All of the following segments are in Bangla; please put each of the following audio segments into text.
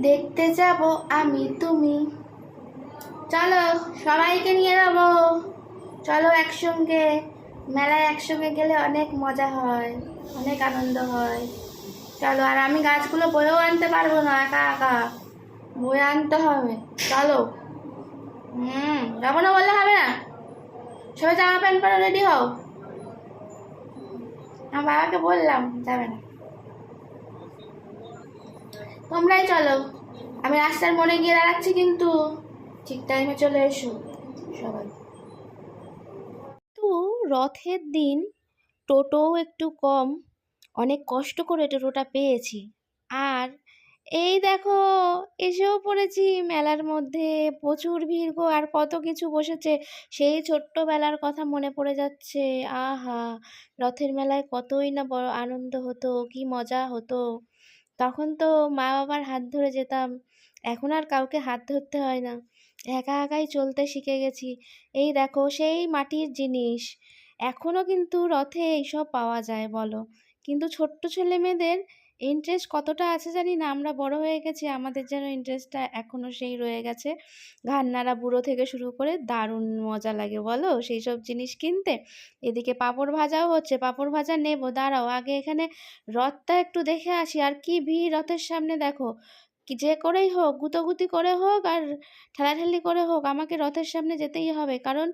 দেখতে যাব আমি, তুমি। চলো, সবাইকে নিয়ে যাব। চলো একসঙ্গে, মেলায় একসঙ্গে গেলে অনেক মজা হয়, অনেক আনন্দ হয়। চলো, আর আমি গাছগুলো বয়েও আনতে পারব না, একা একা। বয়ে আনতে হবে। চলো। হুম, যাব না বললে হবে না। সবাই জামা প্যান্ট পরে রেডি হও। আমার বাবাকে বললাম, যাবে না। তোমরাই চলো। আমি রাস্তার মোড়ে গিয়ে দাঁড়াচ্ছি কিন্তু ঠিক টাইমে চলে এসো সবাই। তো রথের দিন টোটোও একটু কম, অনেক কষ্ট করে টোটোটা পেয়েছি। আর এই দেখো, এসেও পড়েছি মেলার মধ্যে, প্রচুর ভিড় গো, আর কত কিছু বসেছে, সেই ছোট্টবেলার কথা মনে পড়ে যাচ্ছে। আহা, রথের মেলায় কতই না বড় আনন্দ হতো, কি মজা হতো। তখন তো মা বাবার হাত ধরে যেতাম। এখন আর কাউকে হাত ধরতে হয় না। একা একাই চলতে শিখে গেছি। এই দেখো, সেই মাটির জিনিস। এখনও কিন্তু রথে এইসব পাওয়া যায় বলো। কিন্তু ছোট্ট ছেলে মেয়েদের ইন্টারেস্ট কতটা আছে জানি না। আমরা বড় হয়ে গেছি, আমাদের যেন ইন্টারেস্টটা এখনও সেই রয়ে গেছে। ঘাড় নাড়া বুড়ো থেকে শুরু করে দারুণ মজা লাগে বলো, সেই সব জিনিস কিনতে। এদিকে পাঁপড় ভাজাও হচ্ছে, পাঁপড় ভাজা নেব, দাঁড়াও, আগে এখানে রথটা একটু দেখে আসি, আর কি ভিড় রথের সামনে দেখো। যে করেই হোক, গুতোগুতি করে হোক আর ঠেলাঠেলি করে হোক, আমাকে রথের সামনে যেতেই হবে, কারণ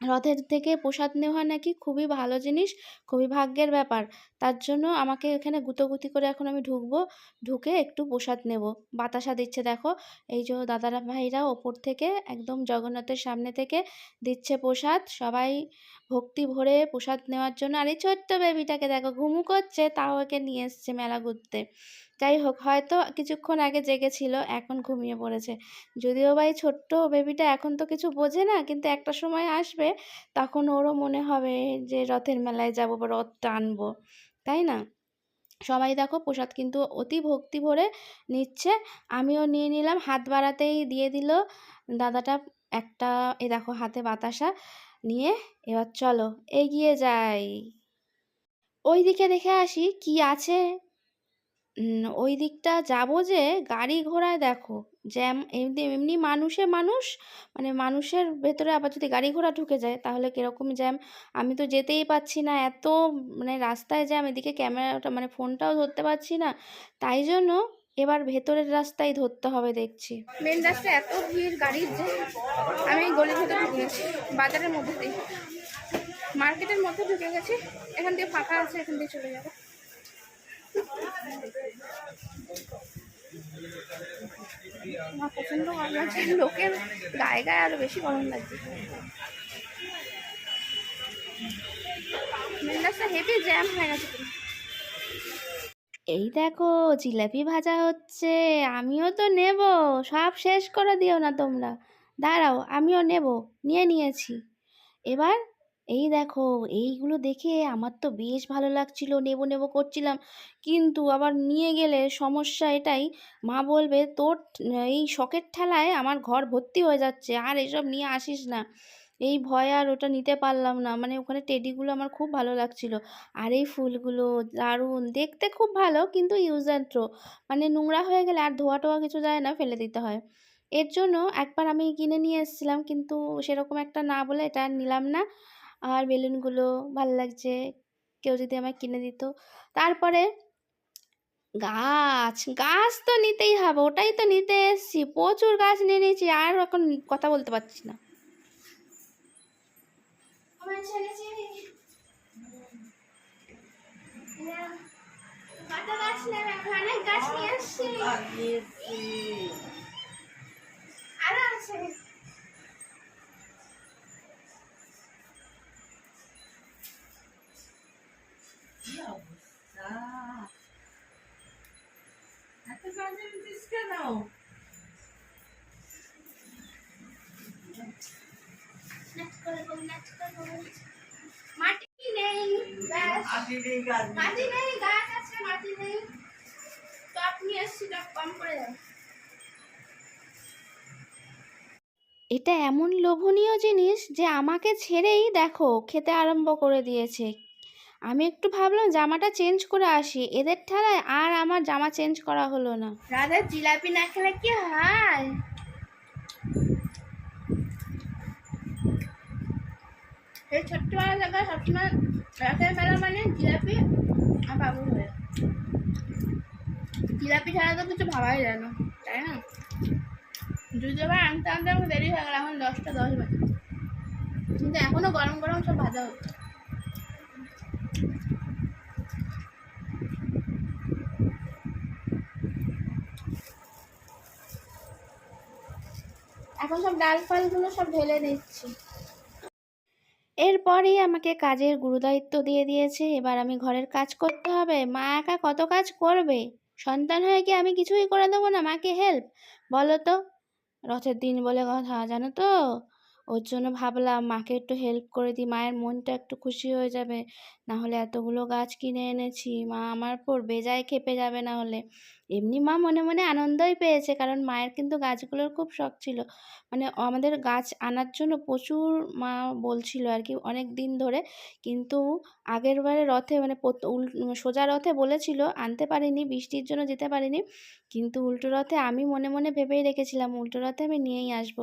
রথের থেকে প্রসাদ নেওয়া নাকি খুবই ভালো জিনিস, খুবই ভাগ্যের ব্যাপার। তার জন্য আমাকে এখানে গুতোগুতি করে এখন আমি ঢুকবো, ঢুকে একটু প্রসাদ নেব। বাতাসা দিচ্ছে দেখো, এই যে দাদারা ভাইরা ওপর থেকে একদম জগন্নাথের সামনে থেকে দিচ্ছে প্রসাদ। সবাই ভক্তি ভরে প্রসাদ নেওয়ার জন্য, আর এই ছোট্ট বেবিটাকে দেখো, ঘুমু করছে, তাও একে নিয়ে এসছে মেলা ঘুরতে। যাই হোক, হয়তো কিছুক্ষণ আগে জেগেছিল এখন ঘুমিয়ে পড়েছে। যদিও এই ছোট্ট বেবিটা এখন তো কিছু বোঝে না, কিন্তু একটা সময় আসবে তখন ওরও মনে হবে যে রথের মেলায় যাব বা রথ টানবো, তাই না? সবাই দেখো, প্রসাদ কিন্তু অতি ভক্তি ভরে নিচ্ছে। আমিও নিয়ে নিলাম, হাত বাড়াতেই দিয়ে দিল দাদাটা একটা, এ দেখো, হাতে বাতাসা নিয়ে। এবার চলো, এগিয়ে যাই। ওই দিকে দেখে আসি কি আছে। ওই দিকটা যাব যে গাড়ি ঘোড়ায় দেখো। জ্যাম এমনি এমনি মানুষে মানুষ মানে মানুষের ভেতরে আবার যদি গাড়ি ঘোড়া ঢুকে যায়, তাহলে কীরকম জ্যাম আমি তো যেতেই পারছি না, এত মানে রাস্তায় জ্যাম এদিকে ক্যামেরাটা মানে ফোনটাও ধরতে পারছি না। তাই জন্য এবার ভেতরের রাস্তায় ধরতে হবে দেখছি। মেন রাস্তায় এত ভিড়, গাড়ির যে, আমি গলি ভেতরে ঢুকে গেছি, বাজারের মধ্যে দিয়ে। মার্কেটের মধ্যে ঢুকে গেছি, এখান দিয়ে ফাঁকা আছে, এখান দিয়ে চলে যাব। আমার প্রচণ্ড গরম লাগছে লোকের গায়ে গায়ে আরও বেশি গরম লাগছে। হেভি জ্যাম হয়ে গেছে। এই দেখো, জিলাপি ভাজা হচ্ছে, আমিও তো নেব, সব শেষ করে দিও না তোমরা। দাঁড়াও, আমিও নেব, নিয়ে নিয়েছি। এবার এই দেখো, এইগুলো দেখে আমার তো বেশ ভালো লাগছিল, নেব, নেব করছিলাম। কিন্তু আবার নিয়ে গেলে সমস্যা এটাই, মা বলবে, তোর এই শখের ঠেলায় আমার ঘর ভর্তি হয়ে যাচ্ছে, আর এসব নিয়ে আসিস না। এই ভয় আর ওটা নিতে পারলাম না মানে ওখানে টেডিগুলো আমার খুব ভালো লাগছিল। আর এই ফুলগুলো, দারুণ, দেখতে খুব ভালো, কিন্তু ইউজ অ্যান্ড থ্রো মানে নোংরা হয়ে গেলে আর ধোয়া টোয়া কিছু যায় না, ফেলে দিতে হয়। এর জন্য একবার আমি কিনে নিয়ে এসেছিলাম, কিন্তু সেরকম একটা না বলে এটা নিলাম না। আর বেলুনগুলো ভালো লাগছে। কেউ যদি আমায় কিনে দিত। তারপরে গাছ গাছ তো নিতেই হবে ওটাই তো নিতে এসেছি। প্রচুর গাছ নিয়ে নিয়েছি আর এখন কথা বলতে পারছি না। গাছ নিয়ে আরও আছে। মাটি নেই মাটি নেই আছে মাটি নেই কম করে এটা এমন লোভনীয় জিনিস যে আমাকে ছেড়েই দেখো, খেতে আরম্ভ করে দিয়েছে। আমি একটু ভাবলাম জামাটা চেঞ্জ করে আসি। এদের ঠেলায় আর আমার জামা চেঞ্জ করা হলো না। রাধা, জিলাপি না খেলে কি হয়? এই মানে জিলাপি আর বাবু হয়ে। জিলাপি ছাড়া তো কিছু ভাবাই তাই না? আনতে আনতে আমার দেরি হয়ে গেল, এখন দশটা, দশ কিন্তু এখনও গরম গরম সব ভাজা হচ্ছে। এখন সব ডাল ফালগুলো সব ঢেলে দিচ্ছি। এরপরেই আমাকে কাজের গুরুদায়িত্ব দিয়ে দিয়েছে। এবার আমি ঘরের কাজ করতে হবে। মা একা কত কাজ করবে? সন্তান হয়ে কি আমি কিছুই করে দেবো না? মাকে হেল্প বলো তো। রথের দিন বলে কথা, জানো তো? ওর জন্য ভাবলাম, মাকে একটু হেল্প করে দিই, মায়ের মনটা একটু খুশি হয়ে যাবে। না হলে এতগুলো গাছ কিনে এনেছি, মা আমার পর বেজায় খেপে যাবে না হলে এমনি মা মনে মনে আনন্দই পেয়েছে, কারণ মায়ের কিন্তু গাছগুলোর খুব শখ ছিল। মানে আমাদের গাছ আনার জন্য প্রচুর মা বলছিল আর কি, অনেক দিন ধরে। কিন্তু আগের বারে রথে মানে সোজা রথে বলেছিল, আনতে পারিনি, বৃষ্টির জন্য যেতে পারিনি। কিন্তু উল্টো রথে আমি মনে মনে ভেবেই রেখেছিলাম, উল্টো রথে আমি নিয়েই আসব।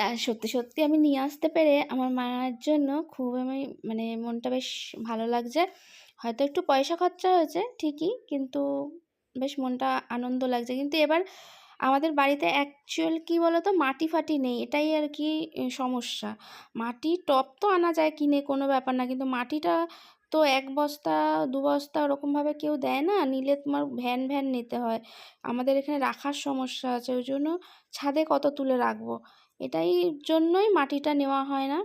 তা সত্যি সত্যি আমি নিয়ে আসতে পেরে আমার মায়ের জন্য খুব আমি মানে মনটা বেশ ভালো লাগছে। হয়তো একটু পয়সা খরচা হয়েছে, ঠিকই, কিন্তু বেশ মনটা আনন্দ লাগছে। কিন্তু এবার আমাদের বাড়িতে অ্যাকচুয়াল কি বলতো, মাটি ফাটি নেই, এটাই আর কি সমস্যা। মাটি টপ তো আনা যায় কিনে, কোনো ব্যাপার না। কিন্তু মাটিটা তো এক বস্তা, দু বস্তা ওরকমভাবে কেউ দেয় না, নিলে তোমার ভ্যান ভ্যান নিতে হয়। আমাদের এখানে রাখার সমস্যা আছে, ওই জন্য ছাদে কত তুলে রাখব? এটাই জন্যই মাটিটা নেওয়া হয় না।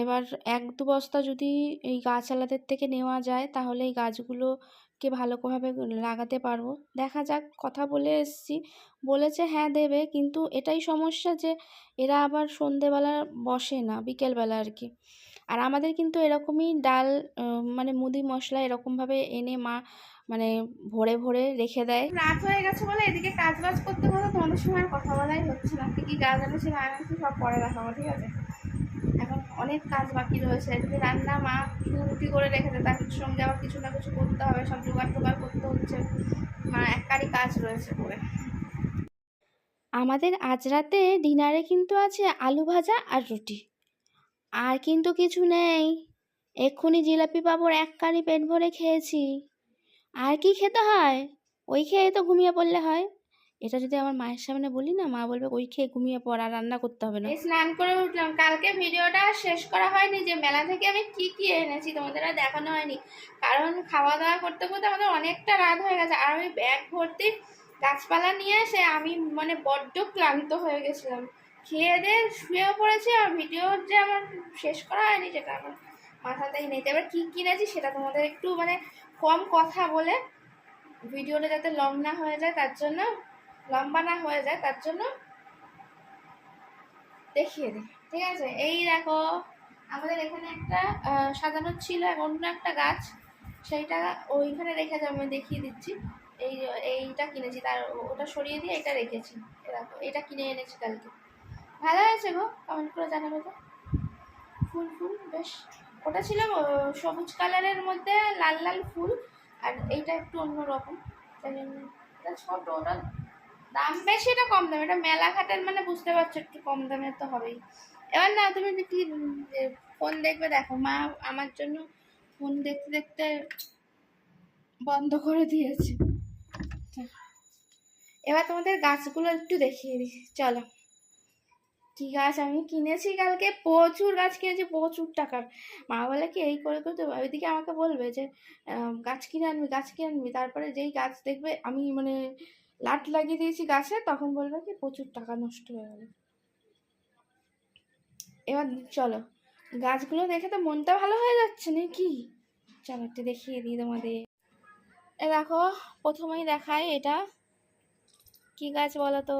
এবার এক দু বস্তা যদি এই গাছওয়ালাদের থেকে নেওয়া যায়, তাহলে এই গাছগুলোকে ভালোভাবে লাগাতে পারব। দেখা যাক, কথা বলে এসেছি। বলেছে হ্যাঁ দেবে। কিন্তু এটাই সমস্যা যে, এরা আবার সন্ধেবেলা বসে না, বিকেলবেলা আর কি। আর আমাদের কিন্তু এরকমই ডাল মানে মুদি মশলা এরকমভাবে এনে মা মানে ভরে ভরে রেখে দেয়। রাত হয়ে গেছে বলে এদিকে কাজ বাজ করতে করতে তোমাদের আর কথা বলাই হচ্ছে না। কি কাজ এনেছি না এনেছি সব পরে দেখাবো ঠিক আছে? এখন অনেক কাজ বাকি রয়েছে। এদিকে রান্না মা রুটি করে রেখেছে তার সঙ্গে আবার কিছু না কিছু করতে হবে সব জোগাড় টোগাড় করতে হচ্ছে। মা একটারই কাজ রয়েছে করে। আমাদের আজ রাতে ডিনারে কিন্তু আছে আলু ভাজা আর রুটি। আর কিন্তু কিছু নেই। এক্ষুনি জিলাপি পাঁপড় এক কারি পেট ভরে খেয়েছি। আর কি খেতে হয়? ওই খেয়ে তো ঘুমিয়ে পড়লে হয়। এটা যদি আমার মায়ের সামনে বলি না, মা বলবে ওই খেয়ে ঘুমিয়ে পড়, আর রান্না করতে হবে না। স্নান করে উঠলাম। কালকে ভিডিওটা শেষ করা হয়নি যে, মেলা থেকে আমি কি কি এনেছি তোমাদের আর দেখানো হয়নি। কারণ খাওয়া দাওয়া করতে করতে আমাদের অনেকটা রাত হয়ে গেছে। আর আমি ব্যাগ ভর্তি গাছপালা নিয়ে এসে আমি মানে বড্ড ক্লান্ত হয়ে গেছিলাম। খেয়ে দিয়ে শুয়েও পড়েছি আর ভিডিও যে আমার শেষ করা হয়নি, সেটা আমার মাথাতেই নেই। এবার কী কিনেছি সেটা তোমাদের একটু মানে কম কথা বলে ভিডিওটা যাতে লং না হয়ে যায়, তার জন্য, লম্বা না হয়ে যায়, তার জন্য দেখিয়ে দিই, ঠিক আছে? এই দেখো, আমাদের এখানে একটা সাজানো ছিল অন্য একটা গাছ, সেইটা ওইখানে রেখে আমি দেখিয়ে দিচ্ছি। এই এইটা কিনেছি, তার ওটা সরিয়ে দিয়ে এটা রেখেছি। দেখো, এটা কিনে এনেছি কালকে। ভালো হয়েছে গো? কমেন্ট করে জানাবে তো? ফুল ফুল, বেশ। ওটা ছিল সবুজ কালারের মধ্যে লাল লাল ফুল, আর এইটা একটু অন্যরকম। ছোট, ওটা দাম বেশি, এটা কম দাম। এটা মেলা ঘাটের মানে বুঝতে পারছ, একটু কম দামের তো হবেই। এবার না, তুমি কি ফোন দেখবে, দেখো, মা আমার জন্য ফোন দেখতে দেখতে বন্ধ করে দিয়েছে। এবার তোমাদের গাছগুলো একটু দেখিয়ে দিই। চলো। কি গাছ? আমি কিনেছি কালকে প্রচুর গাছ কিনেছি, প্রচুর টাকার। মা বলে, কি এই করে করতে ওইদিকে আমাকে বলবে যে গাছ কিনে আনবি, গাছ কিনে আনবি। তারপরে যেই গাছ দেখবে, আমি মানে লাট লাগিয়ে দিয়েছি গাছে, তখন বলবে কি, প্রচুর টাকা নষ্ট হয়ে গেল। এবার চলো, গাছগুলো দেখে তো মনটা ভালো হয়ে যাচ্ছে নাকি? চলো একটু দেখিয়ে দিই তোমাদের। এ দেখো, প্রথমেই দেখায় এটা। কি গাছ বলো তো?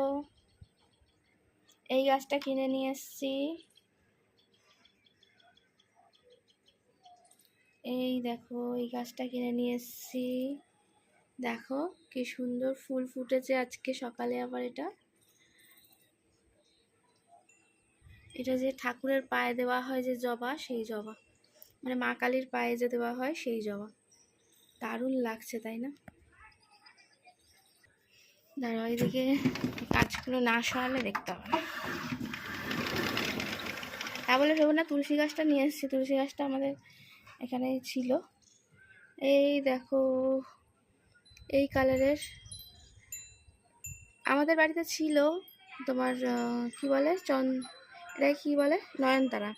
এই গাছটা কিনে নিয়ে এসছি। এই দেখো, এই গাছটা কিনে নিয়ে এসছি। দেখো, কি সুন্দর ফুল ফুটেছে আজকে সকালে আবার এটা। এটা যে ঠাকুরের পায়ে দেওয়া হয় যে জবা, সেই জবা। মানে মা কালীর পায়ে যে দেওয়া হয় সেই জবা। দারুণ লাগছে, তাই না? দাঁড়া ওইদিকে গাছগুলো না সরালে দেখতে হবে। তা বলে ভেবো না, তুলসী গাছটা নিয়ে এসেছি। তুলসী গাছটা আমাদের এখানে ছিল। এই দেখো, এই কালারের আমাদের বাড়িতে ছিল তোমার কি বলে? চন এটা কি বলে? নয়নতারা।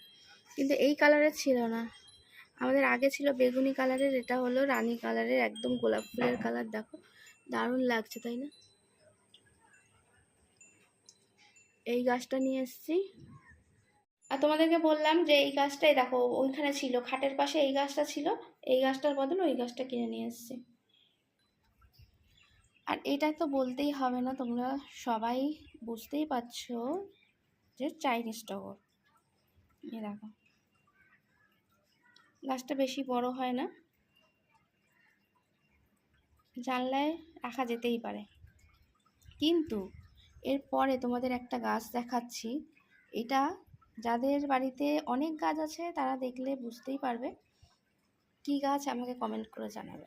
কিন্তু এই কালারের ছিল না। আমাদের আগে ছিল বেগুনি কালারের, এটা হলো রানী কালারের, একদম গোলাপ ফুলের কালার। দেখো, দারুণ লাগছে, তাই না? এই গাছটা নিয়ে এসেছি। আর তোমাদেরকে বললাম যে এই গাছটাই দেখো ওইখানে ছিল খাটের পাশে এই গাছটা ছিল এই গাছটার বদলে ওই গাছটা কিনে নিয়ে এসেছি। আর এটা তো বলতেই হবে না তোমরা সবাই বুঝতেই পারছ যে চাইনিজ টগর। এ দেখো। গাছটা বেশি বড় হয় না। জানলায় রাখা যেতেই পারে। কিন্তু এরপরে তোমাদের একটা গাছ দেখাচ্ছি। এটা যাদের বাড়িতে অনেক গাছ আছে, তারা দেখলে বুঝতেই পারবে কি গাছ আমাকে কমেন্ট করে জানাবে।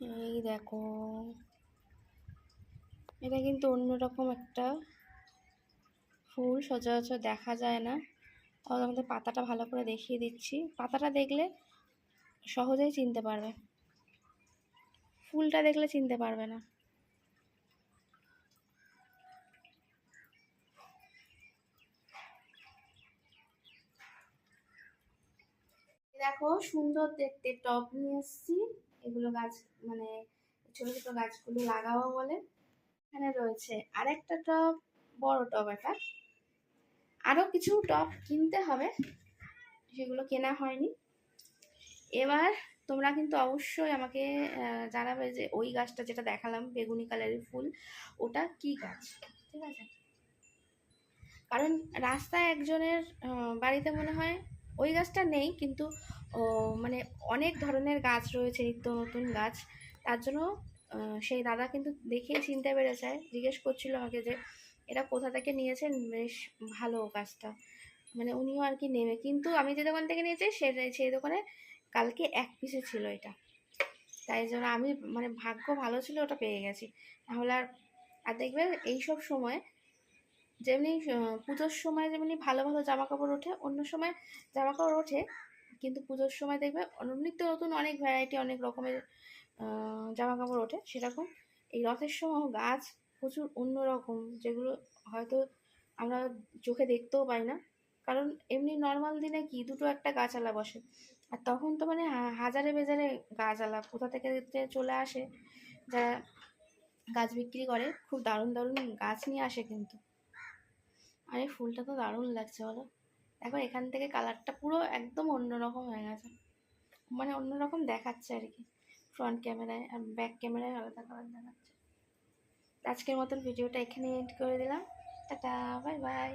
এই দেখো, এটা কিন্তু অন্যরকম একটা ফুল, সচরাচর দেখা যায় না। তাহলে আমাদের পাতাটা ভালো করে দেখিয়ে দিচ্ছি। পাতাটা দেখলে সহজেই চিনতে পারবে। ফুলটা দেখলে চিনতে পারবে না। দেখো, সুন্দর দেখতে, টব নিয়ে এসেছি। এগুলো গাছ মানে ছোট ছোট গাছগুলো লাগাবো বলে এখানে রয়েছে। আরেকটা টব, বড় টব এটা। আরও কিছু টব কিনতে হবে সেগুলো কেনা হয়নি। এবার তোমরা কিন্তু অবশ্যই আমাকে জানাবে যে ওই গাছটা যেটা দেখালাম, বেগুনি কালারের ফুল, ওটা কি গাছ? ঠিক আছে? কারণ রাস্তায় একজনের বাড়িতে মনে হয় ওই গাছটা নেই, কিন্তু মানে অনেক ধরনের গাছ রয়েছে, নিত্য নতুন গাছ। তার জন্য সেই দাদা কিন্তু দেখে চিনতে পেরেছে, জিজ্ঞেস করছিল আমাকে যে এটা কোথা থেকে নিয়েছেন? বেশ ভালো গাছটা। মানে উনিও আর কি নেবে। কিন্তু আমি যে দোকান থেকে নিয়েছি, সে সেই দোকানে কালকে এক পিসে ছিল এটা। তাই জন্য আমি মানে ভাগ্য ভালো ছিল ওটা পেয়ে গেছি। তাহলে আর আর দেখবে এইসব সময় যেমনি পুজোর সময় যেমনি ভালো ভালো জামা কাপড় ওঠে, অন্য সময় জামা কাপড় ওঠে, কিন্তু পুজোর সময় দেখবে নিত্য নতুন অনেক ভ্যারাইটি অনেক রকমের জামা কাপড় ওঠে। সেরকম এই রথের সময় গাছ প্রচুর অন্যরকম যেগুলো হয়তো আমরা চোখে দেখতেও পাই না। কারণ এমনি নর্মাল দিনে কি দুটো একটা গাছালা বসে। আর তখন তো মানে হাজারে বেজারে গাছালা কোথা থেকে চলে আসে, যারা গাছ বিক্রি করে, খুব দারুণ দারুণ গাছ নিয়ে আসে কিন্তু। আর এই ফুলটা তো দারুণ লাগছে বলো। দেখো এখান থেকে কালারটা পুরো একদম অন্যরকম হয়ে গেছে। মানে অন্যরকম দেখাচ্ছে আর কি। ফ্রন্ট ক্যামেরায় আর ব্যাক ক্যামেরায় আলাদা কালার দেখাচ্ছে। আজকের মতন ভিডিওটা এখানে এড করে দিলাম। টাটা বাই বাই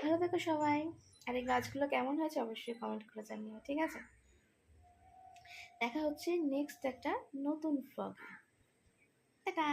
ভালো থেকো সবাই। আর এই গাছগুলো কেমন হয়েছে অবশ্যই কমেন্ট করে জানিও, ঠিক আছে? দেখা হচ্ছে নেক্সট একটা নতুন ফ্লগে টাটা!